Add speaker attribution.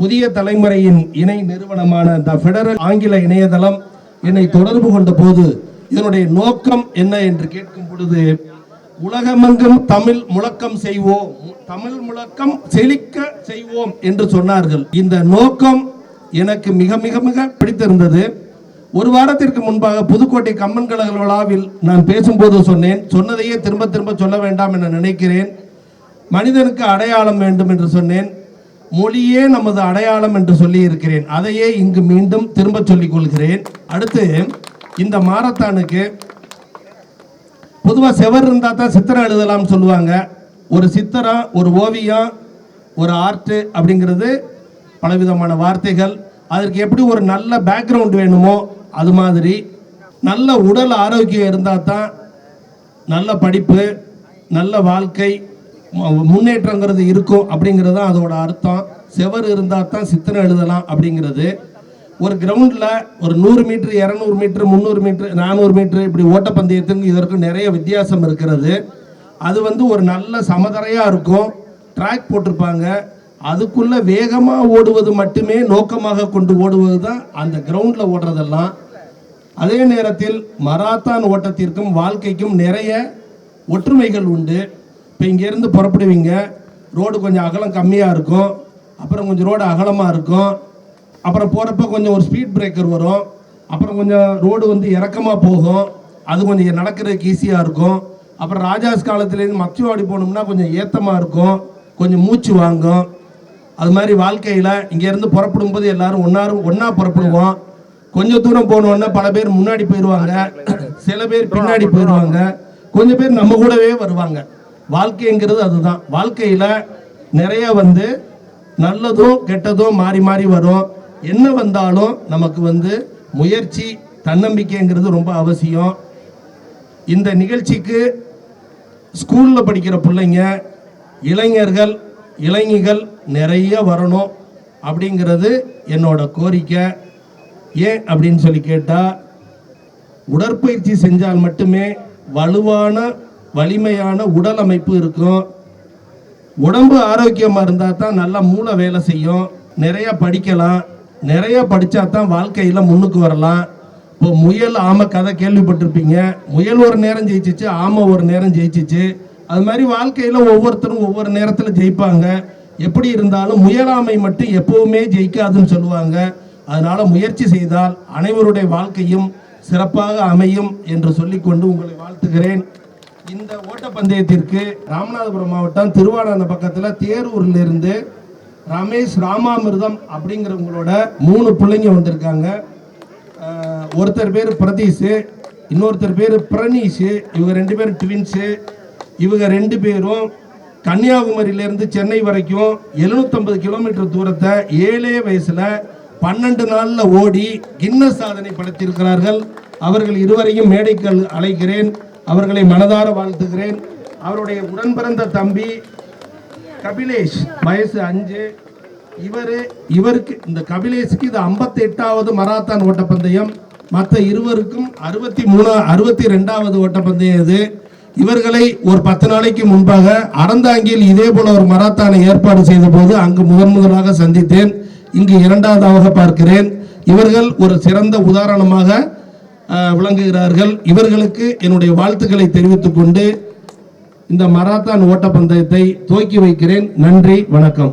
Speaker 1: புதிய தலைமுறையின் இணை நிறுவனமான த ஃபெடரல் ஆங்கில இணையதளம் என்னை தொடர்பு கொண்ட போது இதனுடைய நோக்கம் என்ன என்று கேட்கும் பொழுது உலகமெங்கும் தமிழ் முழக்கம் செய்வோம் தமிழ் முழக்கம் செழிக்க செய்வோம் என்று சொன்னார்கள். இந்த நோக்கம் எனக்கு மிக மிக மிக பிடித்திருந்தது. ஒரு வாரத்திற்கு முன்பாக புதுக்கோட்டை கம்மன் கழக விழாவில் நான் பேசும்போது சொன்னேன் சொன்னதையே திரும்ப திரும்ப சொல்ல வேண்டாம் என நினைக்கிறேன். மனிதனுக்கு அடையாளம் வேண்டும் என்று சொன்னேன். மொழியே நமது அடையாளம் என்று சொல்லி இருக்கிறேன் அதையே இங்கு மீண்டும் திரும்ப சொல்லிக் கொள்கிறேன் அடுத்து இந்த மாரத்தானுக்கு பொதுவாக செவர் இருந்தால் தான் சித்திரம் எழுதலாம்னு சொல்லுவாங்க. ஒரு சித்திரம் ஒரு ஓவியம் ஒரு ஆர்ட்டு அப்படிங்கிறது பலவிதமான வார்த்தைகள். அதற்கு எப்படி ஒரு நல்ல பேக்ரவுண்ட் வேணுமோ அது மாதிரி நல்ல உடல் ஆரோக்கியம் இருந்தால் தான் நல்ல படிப்பு நல்ல வாழ்க்கை முன்னேற்றங்கிறது இருக்கும் அப்படிங்கிறது தான் அதோட அர்த்தம். செவர் இருந்தால் தான் சித்தனை எழுதலாம் அப்படிங்கிறது. ஒரு கிரவுண்டில் ஒரு நூறு மீட்ரு இரநூறு மீட்ரு முந்நூறு மீட்ரு நானூறு மீட்ரு இப்படி ஓட்டப்பந்தயத்துக்கு இதற்கு நிறைய வித்தியாசம் இருக்கிறது. அது வந்து ஒரு நல்ல சமதரையாக இருக்கும். ட்ராக் போட்டிருப்பாங்க. அதுக்குள்ளே வேகமாக ஓடுவது மட்டுமே நோக்கமாக கொண்டு ஓடுவது தான் அந்த கிரவுண்டில் ஓடுறதெல்லாம். அதே நேரத்தில் மராத்தான் ஓட்டத்திற்கும் வாழ்க்கைக்கும் நிறைய ஒற்றுமைகள் உண்டு. இப்போ இங்கேருந்து புறப்படுவீங்க. ரோடு கொஞ்சம் அகலம் கம்மியாக இருக்கும். அப்புறம் கொஞ்சம் ரோடு அகலமாக இருக்கும். அப்புறம் போகிறப்ப கொஞ்சம் ஒரு ஸ்பீட் பிரேக்கர் வரும். அப்புறம் கொஞ்சம் ரோடு வந்து இறக்கமாக போகும். அது கொஞ்சம் நடக்கிறதுக்கு ஈஸியாக இருக்கும். அப்புறம் ராஜாஸ் காலத்துலேருந்து மச்சிவாடி போனோம்னா கொஞ்சம் ஏத்தமாக இருக்கும். கொஞ்சம் மூச்சு வாங்கும். அது மாதிரி வாழ்க்கையில் இங்கேருந்து புறப்படும் போது எல்லாரும் ஒன்றாரும் ஒன்றா புறப்படுவோம். கொஞ்சம் தூரம் போனோன்னா பல பேர் முன்னாடி போயிடுவாங்க சில பேர் பின்னாடி போயிடுவாங்க கொஞ்சம் பேர் நம்ம கூடவே வருவாங்க. வாழ்க்கைங்கிறது அதுதான். வாழ்க்கையில் நிறைய வந்து நல்லதும் கெட்டதும் மாறி மாறி வரும். என்ன வந்தாலும் நமக்கு வந்து முயற்சி தன்னம்பிக்கைங்கிறது ரொம்ப அவசியம். இந்த நிகழ்ச்சிக்கு ஸ்கூலில் படிக்கிற பிள்ளைங்க இளைஞர்கள் இளைஞிகள் நிறைய வரணும் அப்படிங்கிறது என்னோட கோரிக்கை. ஏன் அப்படின்னு சொல்லி கேட்டால் உடற்பயிற்சி செஞ்சால் மட்டுமே வலுவான வலிமையான உடல் அமைப்பு இருக்கும். உடம்பு ஆரோக்கியமாக இருந்தால் தான் நல்லா மூளை வேலை செய்யும். நிறைய படிக்கலாம். நிறைய படித்தா தான் வாழ்க்கையில் முன்னுக்கு வரலாம். இப்போ முயல் ஆமை கதை கேள்விப்பட்டிருப்பீங்க. முயல் ஒரு நேரம் ஜெயிச்சிச்சு ஆமை ஒரு நேரம் ஜெயிச்சிச்சு. அது மாதிரி வாழ்க்கையில் ஒவ்வொருத்தரும் ஒவ்வொரு நேரத்தில் ஜெயிப்பாங்க. எப்படி இருந்தாலும் முயலாமை மட்டும் எப்பவுமே ஜெயிக்காதுன்னு சொல்லுவாங்க. அதனால முயற்சி செய்தால் அனைவருடைய வாழ்க்கையும் சிறப்பாக அமையும் என்று சொல்லிக்கொண்டு உங்களை வாழ்த்துகிறேன். இந்த ஓட்டப்பந்தயத்திற்கு ராமநாதபுரம் மாவட்டம் திருவாடான பக்கத்தில் தேரூர்ல இருந்து ரமேஷ் ராமாமிர்தம் அப்படிங்கிறவங்களோட மூணு பிள்ளைங்க வந்திருக்காங்க. ஒருத்தர் பேர் பிரதீஷு இன்னொருத்தர் பேர் பிரனீஷு இவங்க ரெண்டு பேரும் ட்வின்ஸு இவங்க ரெண்டு பேரும் கன்னியாகுமரியிலேருந்து சென்னை வரைக்கும் 750 கிலோமீட்டர் தூரத்தை ஏழே வயசில் பன்னெண்டு நாளில் ஓடி கின்னஸ் சாதனை படைத்திருக்கிறார்கள். அவர்கள் இருவரையும் மேடைக்கு அழைக்கிறேன். அவர்களை மனதார வாழ்த்துகிறேன். அவருடைய உடன் பிறந்த தம்பி கபிலேஷ் வயசு அஞ்சு. இவர் இவருக்கு இந்த கபிலேஷுக்கு இது 58வது எட்டாவது மராத்தான் ஓட்டப்பந்தயம். மற்ற இருவருக்கும் அறுபத்தி மூணு அறுபத்தி ரெண்டாவது ஓட்டப்பந்தயம் இது. இவர்களை ஒரு பத்து நாளைக்கு முன்பாக அறந்தாங்கியில் இதே போல ஒரு மராத்தானை ஏற்பாடு செய்த போது அங்கு முதன் முதலாக சந்தித்தேன். இங்கு இரண்டாவதாக பார்க்கிறேன். இவர்கள் ஒரு சிறந்த உதாரணமாக விளங்குகிறார்கள். இவர்களுக்கு என்னுடைய வாழ்த்துக்களை தெரிவித்துக் கொண்டு இந்த மராத்தான் ஓட்டப்பந்தயத்தை துவக்கி வைக்கிறேன். நன்றி வணக்கம்.